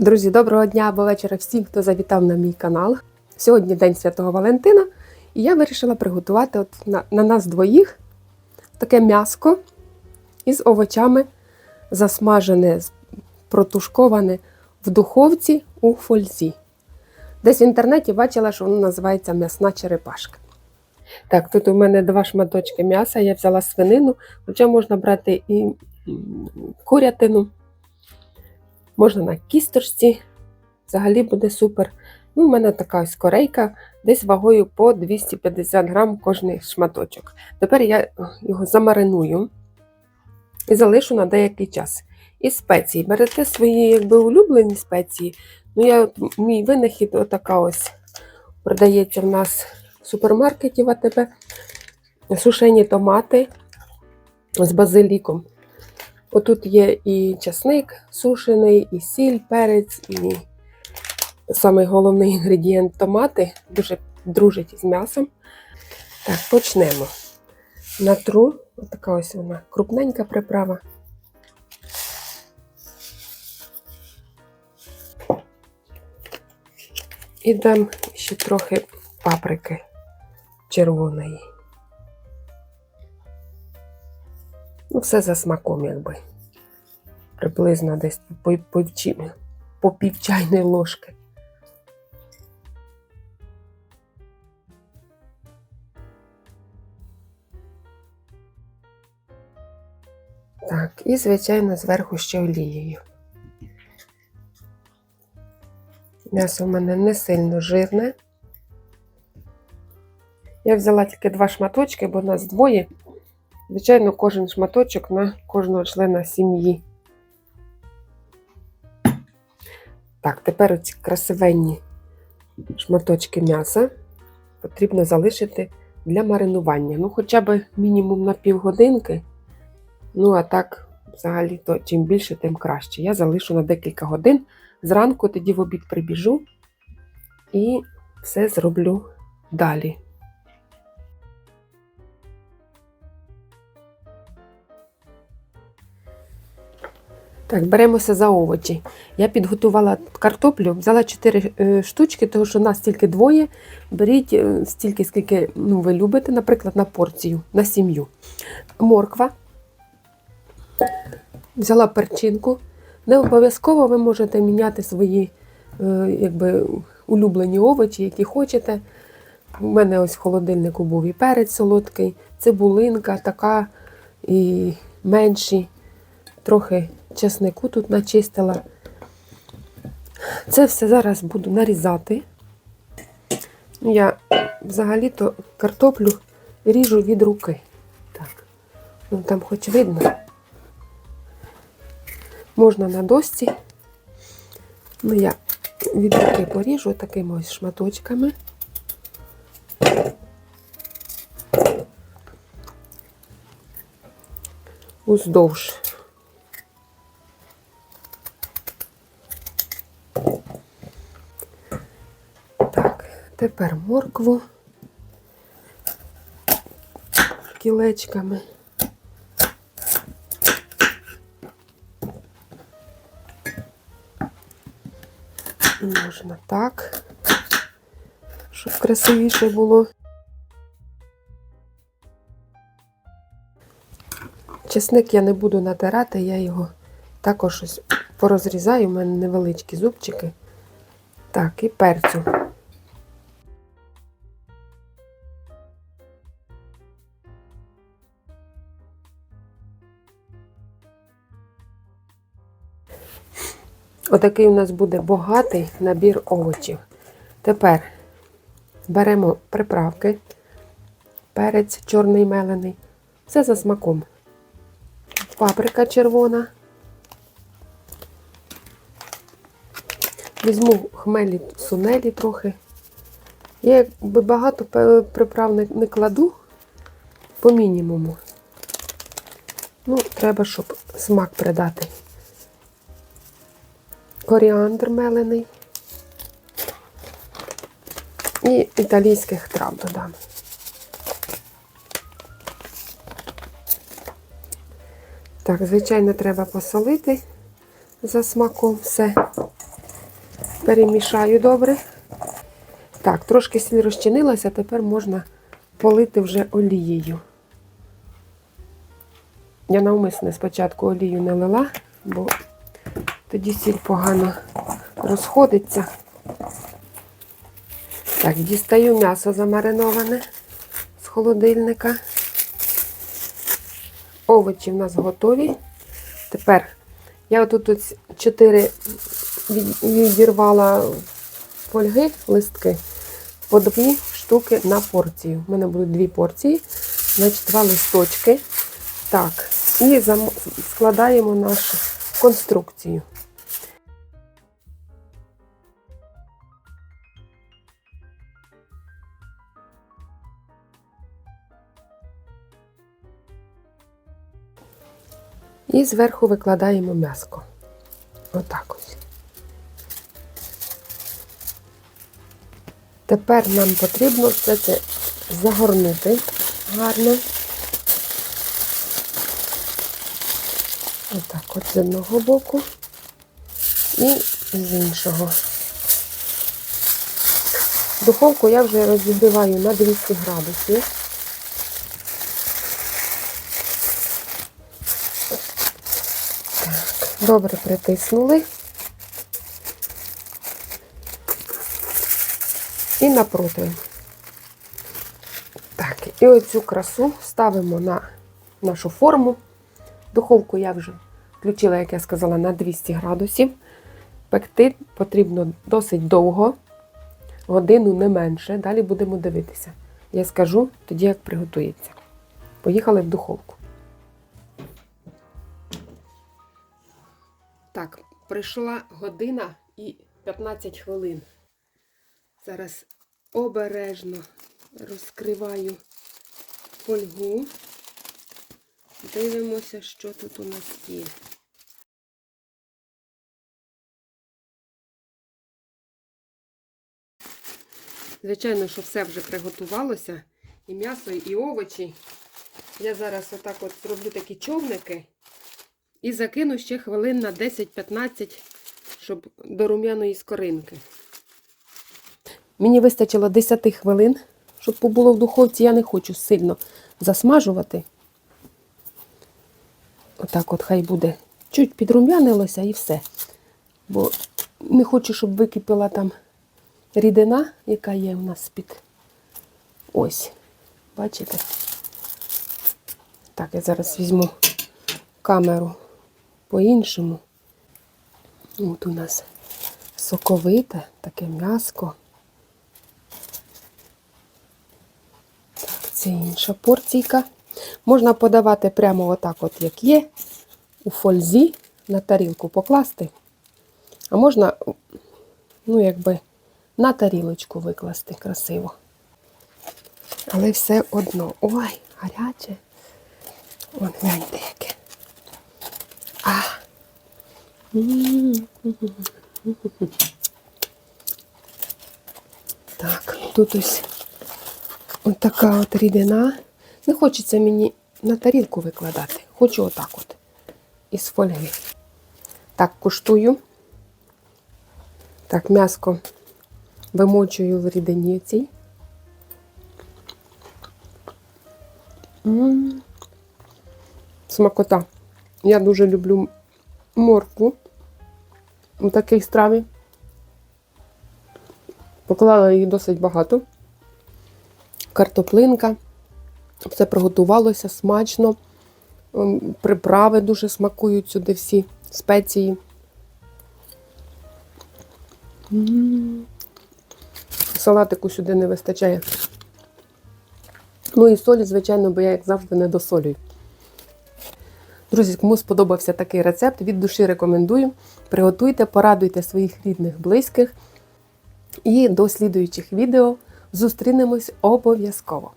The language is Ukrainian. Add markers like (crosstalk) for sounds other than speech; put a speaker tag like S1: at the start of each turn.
S1: Друзі, доброго дня або вечора всім, хто завітав на мій канал. Сьогодні День Святого Валентина, і я вирішила приготувати от на, на нас двоїх таке м'яско із овочами, засмажене, протушковане в духовці у фользі. Десь в інтернеті бачила, що воно називається м'ясна черепашка. Так, тут у мене два шматочки м'яса, я взяла свинину, хоча можна брати і курятину. Можна на кісточці, взагалі буде супер. Ну, у мене така ось корейка, десь вагою по 250 грам кожний шматочок. Тепер я е, його замариную і залишу на деякий час. І спеції. Берете свої якби, улюблені спеції. Ну, я, мій винахід отака ось продається в нас в супермаркеті в АТБ. Сушені томати з базиліком. Отут є і часник сушений, і сіль, перець, і самий головний (laughs) інгредієнт томати. Дуже дружить з м'ясом. Так, почнемо. Натру, отака ось вона крупненька приправа. І дам ще трохи паприки червоної. Ну, все за смаком, якби. Приблизно десь по, по, по пів ложки. Так, і, звичайно, зверху ще олією. М'ясо в мене не сильно жирне. Я взяла тільки два шматочки, бо нас двоє. Звичайно, кожен шматочок на кожного члена сім'ї. Так, тепер оці красивенні шматочки м'яса потрібно залишити для маринування. Ну, хоча б мінімум на півгодинки. Ну, а так, взагалі, то чим більше, тим краще. Я залишу на декілька годин. Зранку тоді в обід прибіжу і все зроблю далі. Так, беремося за овочі. Я підготувала картоплю, взяла 4 е, штучки, тому що нас тільки двоє. Беріть е, стільки, скільки ну, ви любите, наприклад, на порцію, на сім'ю. Морква. Взяла перчинку. Не обов'язково ви можете міняти свої е, якби, улюблені овочі, які хочете. У мене ось в холодильнику був і перець солодкий, цибулинка така, і менші, трохи чеснику тут начистила. Це все зараз буду нарізати. Я взагалі-то картоплю ріжу від руки. Так, ну там хоч видно. Можна на досці. Ну, я від руки поріжу такими ось шматочками. Уздовж. Тепер моркву кілечками. Можна так, щоб красивіше було. Чесник я не буду натирати, я його також ось порозрізаю, у мене невеличкі зубчики. Так, і перцю. Отакий у нас буде багатий набір овочів. Тепер беремо приправки, перець чорний мелений, все за смаком. Паприка червона. Візьму хмелі сунелі трохи. Я якби багато приправ не, кладу по мінімуму. Ну, треба, щоб смак придати. Коріандр мелений. І італійських трав додам. Так, звичайно, треба посолити за смаком все. Перемішаю добре. Так, трошки сіль розчинилася, тепер можна полити вже олією. Я навмисне спочатку олію не лила, бо тоді сіль погано розходиться. Так, дістаю м'ясо замариноване з холодильника. Овочі в нас готові. Тепер я отут тут 4 відірвала фольги, листки, по дві штуки на порцію. У мене будуть дві порції, значить два листочки. Так, і складаємо нашу конструкцію. І зверху викладаємо м'яско. Отак ось. Тепер нам потрібно все це загорнути гарно. Отак от з одного боку і з іншого. Духовку я вже розігріваю на 200 градусів. Добре притиснули. І напроти. Так, і оцю красу ставимо на нашу форму. Духовку я вже включила, як я сказала, на 200 градусів. Пекти потрібно досить довго, годину не менше. Далі будемо дивитися. Я скажу тоді, як приготується. Поїхали в духовку. Так, прийшла година і 15 хвилин. Зараз обережно розкриваю фольгу. Дивимося, що тут у нас є. Звичайно, що все вже приготувалося. І м'ясо, і овочі. Я зараз отак от зроблю такі човники і закину ще хвилин на 10-15, щоб до рум'яної скоринки. Мені вистачило 10 хвилин, щоб побуло в духовці. Я не хочу сильно засмажувати. Отак от хай буде. Чуть підрум'янилося і все. Бо не хочу, щоб википіла там рідина, яка є у нас під. Ось. Бачите? Так, я зараз візьму камеру по-іншому. От у нас соковите, таке м'яско. Так, це інша порційка. Можна подавати прямо отак, от як є, у фользі на тарілку покласти. А можна, ну, якби, на тарілочку викласти красиво. Але все одно. Ой, гаряче. Вон гляньте яке. А. М. Так, тут ось така от рідина. Не хочеться мені на тарілку викладати. Хочу отак от. Із фольги. Так, куштую. Так, м'яско вимочую в рідині цій. Смакота. Я дуже люблю моркву такій страві. Поклала її досить багато. Картоплинка. Все приготувалося смачно. Ем, Приправи дуже смакують сюди всі спеції. Салатику сюди не вистачає. Ну і солі, звичайно, бо я, як завжди, не досолюю. Друзі, кому сподобався такий рецепт, від душі рекомендую. Приготуйте, порадуйте своїх рідних, близьких. І до слідуючих відео зустрінемось обов'язково.